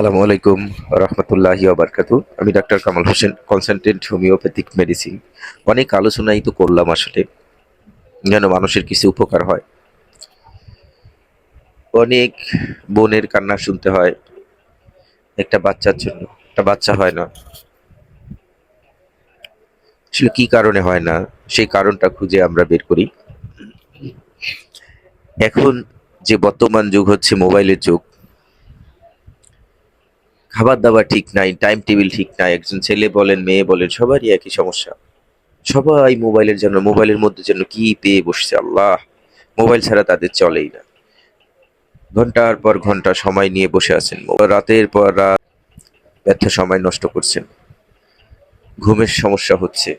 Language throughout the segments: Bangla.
আসসালামু আলাইকুম রহমতুল্লাহি আবরকাতু আমি doctor Kamal Hossain consultant homeopathic medicine অনেক আলোচনাই তো করলাম আসলে। যেন মানুষের কিছু উপকার হয়। অনেক বোনের কান্না শুনতে হয় একটা বাচ্চার জন্য। একটা বাচ্চা হয় না। আসলে কি কারণে হয় না? সেই কারণটা খুঁজে আমরা বের করি। এখন যে বর্তমান যুগ হচ্ছে মোবাইলের যুগ খাবার দাবার ঠিক নাই টাইম টেবিল ঠিক নাই, একজন ছেলে বলেন, মেয়ে বলেন, সবারই একই সমস্যা। সবাই মোবাইলের জন্য, মোবাইলের মধ্যে যেন কি পেয়ে বসছে আল্লাহ, মোবাইল ছাড়া তাদের চলেই না। ঘণ্টার পর ঘণ্টা সময় নিয়ে বসে আছেন রাতের পর রাত ব্যর্থ সময় নষ্ট করছেন। ঘুমের সমস্যা হচ্ছে।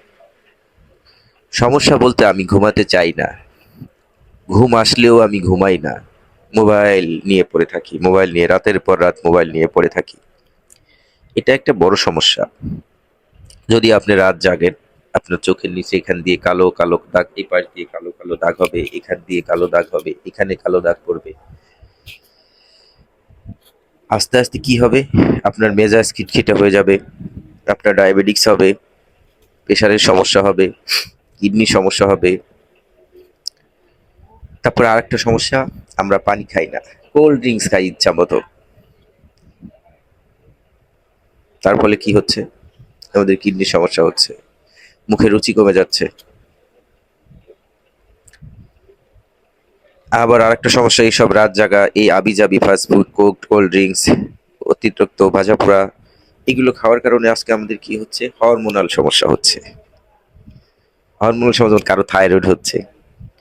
সমস্যা বলতে আমি ঘুমাতে চাই না। ঘুম আসলেও আমি ঘুমাই না। মোবাইল নিয়ে পড়ে থাকি, মোবাইল নিয়ে, রাতের পর রাত মোবাইল নিয়ে পড়ে থাকি। এটা একটা বড় সমস্যা। যদি আপনি রাত জাগেন, আপনার চোখের নিচে এখান দিয়ে কালো কালো দাগ, এই পাশ দিয়ে কালো কালো দাগ হবে, এখান দিয়ে কালো দাগ হবে, এখানে কালো দাগ পড়বে। আস্তে আস্তে কি হবে? আপনার মেজাজ খিটখিটে হয়ে যাবে, আপনার ডায়াবেটিক্স হবে, প্রেশারের সমস্যা হবে, কিডনির সমস্যা হবে। তারপর আরেকটা সমস্যা, আমরা পানি খাই না। কোল্ড ড্রিঙ্কস খাই ইচ্ছা মতো। তার ফলে কি হচ্ছে? আমাদের কিডনির সমস্যা হচ্ছে। মুখে রুচি কমে যাচ্ছে। আবার আরেকটা সমস্যা, এইসব রাত জাগা, এই আবি জাবি fast food coke cold drinks অতিরিক্ত ভাজা পোড়া এগুলো খাওয়ার কারণে আজকে আমাদের কি হচ্ছে? হরমোনাল সমস্যা হচ্ছে। হরমোনাল সমস্যা কারও থাইরয়েড হচ্ছে,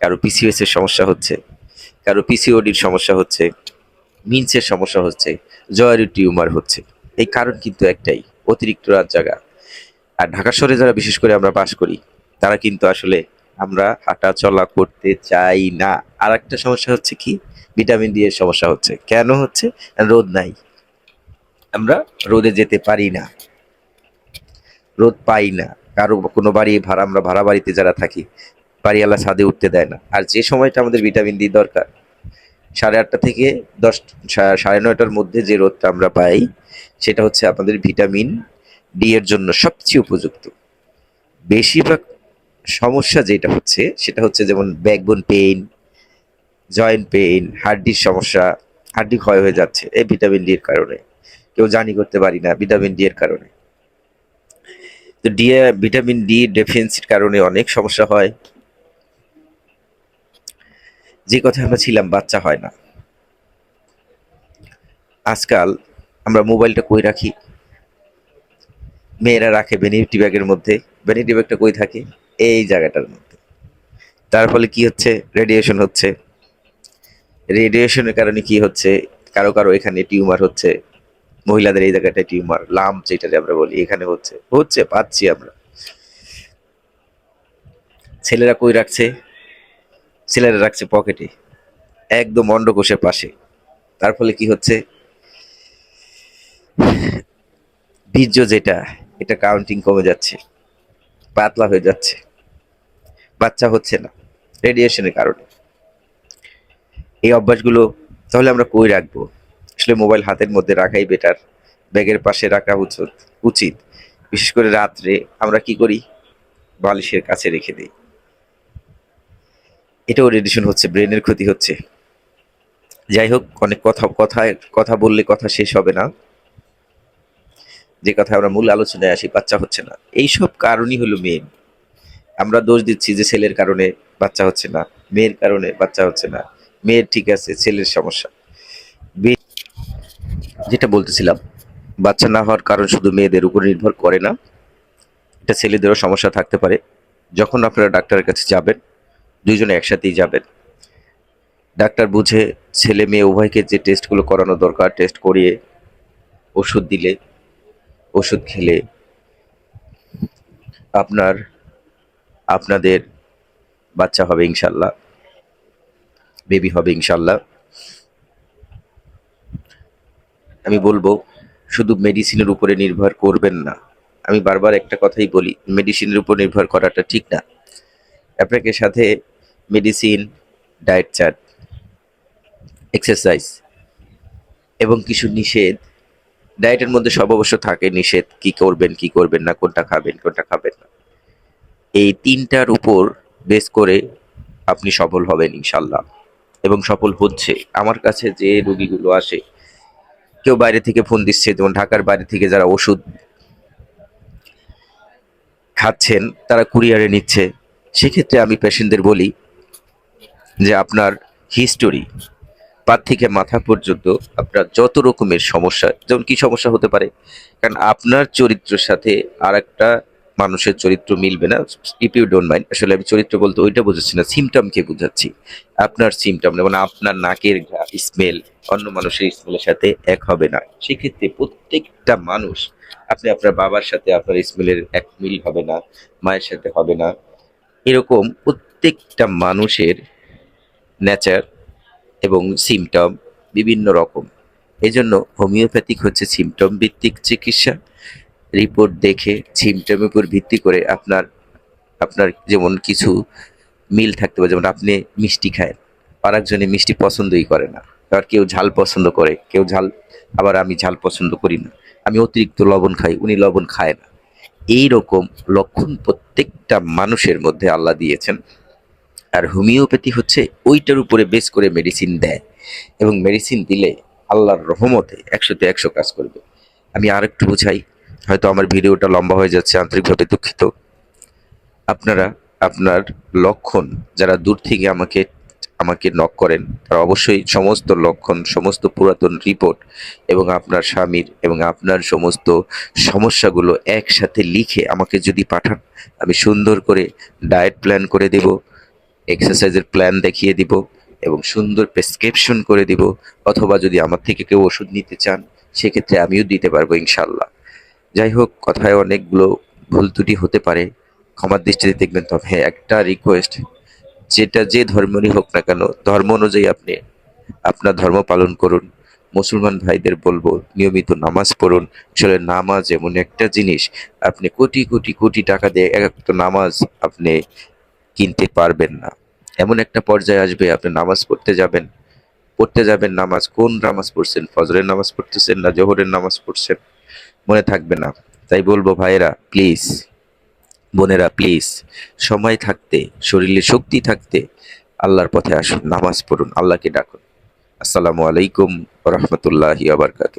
কারও পিসিওএস এর সমস্যা হচ্ছে, কারও পিসিওডির সমস্যা হচ্ছে, মিন্সের সমস্যা হচ্ছে, জয়ারি টিউমার হচ্ছে। এই কারণ কিন্তু একটাই, অতিরিক্ত রাত জাগা। আর ঢাকা শহরে যারা বিশেষ করে আমরা বাস করি, তারা কিন্তু আসলে আমরা হাঁটা চলা করতে চাই না। আর একটা সমস্যা হচ্ছে কি, ভিটামিন ডি এর সমস্যা হচ্ছে। কেন হচ্ছে? রোদ নাই। আমরা রোদে যেতে পারি না। রোদ পাই না। কারও কোনো বাড়ি ভাড়া, আমরা ভাড়া বাড়িতে যারা থাকি বাড়িওয়ালা ছাদে উঠতে দেয় না। আর যে সময়টা আমাদের ভিটামিন ডি দরকার সাড়ে আটটা থেকে দশ সাড়ে নয়টার মধ্যে যে রোদটা আমরা পাই, সেটা হচ্ছে আমাদের ভিটামিন ডি এর জন্য সবচেয়ে উপযুক্ত। বেশিরভাগ সমস্যা যেটা হচ্ছে, সেটা হচ্ছে যেমন ব্যাকবোন পেইন জয়েন্ট পেইন হাড্ডির সমস্যা, হাড্ডি ক্ষয় হয়ে যাচ্ছে এই ভিটামিন ডি এর কারণে। কেউ জানি করতে পারি না ভিটামিন ডি এর কারণে। তো ডি ভিটামিন ডি ডেফিসিয়েন্সির কারণে অনেক সমস্যা হয়। যে কথা আমরা ছিলাম, বাচ্চা হয় না। আজকাল আমরা মোবাইলটা কই রাখি? মেয়েরা রাখে ভ্যানিটি ব্যাগের মধ্যে। ভ্যানিটি ব্যাগটা কই থাকে? এই জায়গাটার মধ্যে। তার ফলে কি হচ্ছে? রেডিয়েশন হচ্ছে। রেডিয়েশনের কারণে কি হচ্ছে? কারও কারও এখানে টিউমার হচ্ছে। মহিলাদের এই জায়গাটায় টিউমার লাম যেটা আমরা বলি, এখানে হচ্ছে। হচ্ছে, পাচ্ছি আমরা। ছেলেরা কই রাখছে? ছেলেরা রাখছে পকেটে, একদম অন্ডকোষের পাশে। তার ফলে কি হচ্ছে? বীর্য যেটা, এটা কাউন্টিং কমে যাচ্ছে, পাতলা হয়ে যাচ্ছে। বাচ্চা হচ্ছে না রেডিয়েশনের কারণে। এই অভ্যাসগুলো তাহলে আমরা কই রাখব? আসলে মোবাইল হাতের মধ্যে রাখাই বেটার ব্যাগের পাশে রাখা উচিত উচিত। বিশেষ করে রাত্রে আমরা কি করি? বালিশের কাছে রেখে দিই। এটাও রেডিয়েশন হচ্ছে ব্রেনের ক্ষতি হচ্ছে। যাই হোক অনেক কথা কথায় কথা বললে কথা শেষ হবে না। যে কথা আমরা মূল আলোচনায় আসি, বাচ্চা হচ্ছে না। এইসব কারণই হলো মেন আমরা দোষ দিচ্ছি যে ছেলের কারণে বাচ্চা হচ্ছে না, মেয়ের কারণে বাচ্চা হচ্ছে না। মেয়ের ঠিক আছে, ছেলের সমস্যা। যেটা বলতেছিলাম, বাচ্চা না হওয়ার কারণ শুধু মেয়েদের উপর নির্ভর করে না, এটা ছেলেদেরও সমস্যা থাকতে পারে। যখন আপনারা ডাক্তারের কাছে যাবেন দুইজনে একসাথেই যাবেন। ডাক্তার বুঝে ছেলে মেয়ে উভয়কে যে টেস্টগুলো করানো দরকার টেস্ট করিয়ে ওষুধ দিলে, ওষুধ খেলে আপনার, আপনাদের বাচ্চা হবে ইনশাল্লাহ বেবি হবে ইনশাল্লাহ। আমি বলব, শুধু মেডিসিনের উপরে নির্ভর করবেন না। আমি বারবার একটা কথাই বলি মেডিসিনের উপর নির্ভর করাটা ঠিক না। আপনাকে সাথে মেডিসিন, ডায়েট চার্ট, এক্সারসাইজ এবং কিছু নিষেধ। ডায়েটের মধ্যে সব অবশ্য থাকে নিষেধ, কি করবেন কি করবেন না, কোনটা খাবেন কোনটা খাবেন না। এই তিনটার উপর বেস করে আপনি সফল হবেন ইনশাল্লাহ এবং সফল হচ্ছে। আমার কাছে যে রোগীগুলো আসে, কেউ বাইরে থেকে ফোন দিচ্ছে, যেমন ঢাকার বাইরে থেকে যারা ওষুধ খাচ্ছেন, তারা কুরিয়ারে নিচ্ছে সেক্ষেত্রে আমি পেশেন্টদের বলি যে আপনার হিস্টোরি পা থেকে মাথা পর্যন্ত আপনার যত রকমের সমস্যা, যেমন কি সমস্যা হতে পারে? কারণ আপনার চরিত্রের সাথে আর একটা মানুষের চরিত্র মিলবে না ইফ ইউ ডোন্ট মাইন্ড আসলে আমি চরিত্র বলতে ওইটা বোঝাচ্ছি না সিমটমকে বোঝাচ্ছি। আপনার সিমটম যেমন আপনার নাকের স্মেল অন্য মানুষের স্মেলের সাথে এক হবে না। সেক্ষেত্রে প্রত্যেকটা মানুষ, আপনি আপনার বাবার সাথে আপনার স্মেলের এক মিল হবে না, মায়ের সাথে হবে না। এরকম প্রত্যেকটা মানুষের নেচার এবং সিমটম বিভিন্ন রকম। এজন্য হোমিওপ্যাথিক হচ্ছে সিমটম ভিত্তিক চিকিৎসা। রিপোর্ট দেখে সিমটমের উপর ভিত্তি করে আপনার আপনার যেমন কিছু মিল থাকতে পারে, যেমন আপনি মিষ্টি খায়, আর একজনে মিষ্টি পছন্দই করে না। আবার কেউ ঝাল পছন্দ করে, কেউ ঝাল, আবার আমি ঝাল পছন্দ করি না। আমি অতিরিক্ত লবণ খাই, উনি লবণ খায় না। এই রকম লক্ষণ প্রত্যেকটা মানুষের মধ্যে আল্লাহ দিয়েছেন। আর হোমিওপ্যাথি হচ্ছে ওইটার উপরে বেস করে মেডিসিন দেয় এবং মেডিসিন দিলে আল্লাহর রহমতে একশোতে একশো কাজ করবে। আমি আর একটু বুঝাই, হয়তো আমার ভিডিওটা লম্বা হয়ে যাচ্ছে, আন্তরিকভাবে দুঃখিত। আপনারা, আপনার লক্ষণ যারা দূর থেকে আমাকে আমাকে নক করেন, তারা অবশ্যই সমস্ত লক্ষণ, সমস্ত পুরাতন রিপোর্ট এবং আপনার স্বামীর এবং আপনার সমস্ত সমস্যাগুলো একসাথে লিখে আমাকে যদি পাঠান, আমি সুন্দর করে ডায়েট প্ল্যান করে দেব এক্সারসাইজের প্ল্যান দেখিয়ে দিব এবং সুন্দর প্রেসক্রিপশন করে দিব, অথবা যদি আমার থেকে কেউ ওষুধ নিতে চান, সেক্ষেত্রে আমিও দিতে পারব ইনশাল্লাহ যাই হোক, কথায় অনেকগুলো ভুল ত্রুটি হতে পারে, ক্ষমার দৃষ্টিতে দেখবেন তবে হ্যাঁ একটা রিকোয়েস্ট যেটা যে ধর্মেরই হোক না কেন, ধর্ম অনুযায়ী আপনি আপনার ধর্ম পালন করুন। মুসলমান ভাইদের বলব, নিয়মিত নামাজ পড়ুন। আসলে নামাজ এমন একটা জিনিস, আপনি কোটি কোটি কোটি টাকা দিয়ে এক একটা নামাজ আপনি কিনতে পারবেন না। এমন একটা পর্যায়ে আসবে, আপনি নামাজ পড়তে যাবেন। পড়তে যাবেন নামাজ, কোন নামাজ পড়ছেন? ফজরের নামাজ পড়তেছেন না জোহরের নামাজ পড়ছেন? মনে থাকবে না। তাই বলব ভাইয়েরা প্লিজ বোনেরা প্লিজ সময় থাকতে, শরীরে শক্তি থাকতে আল্লাহর পথে আসুন, নামাজ পড়ুন, আল্লাহকে ডাকুন। আসসালামু আলাইকুম রহমতুল্লাহ আবরকাত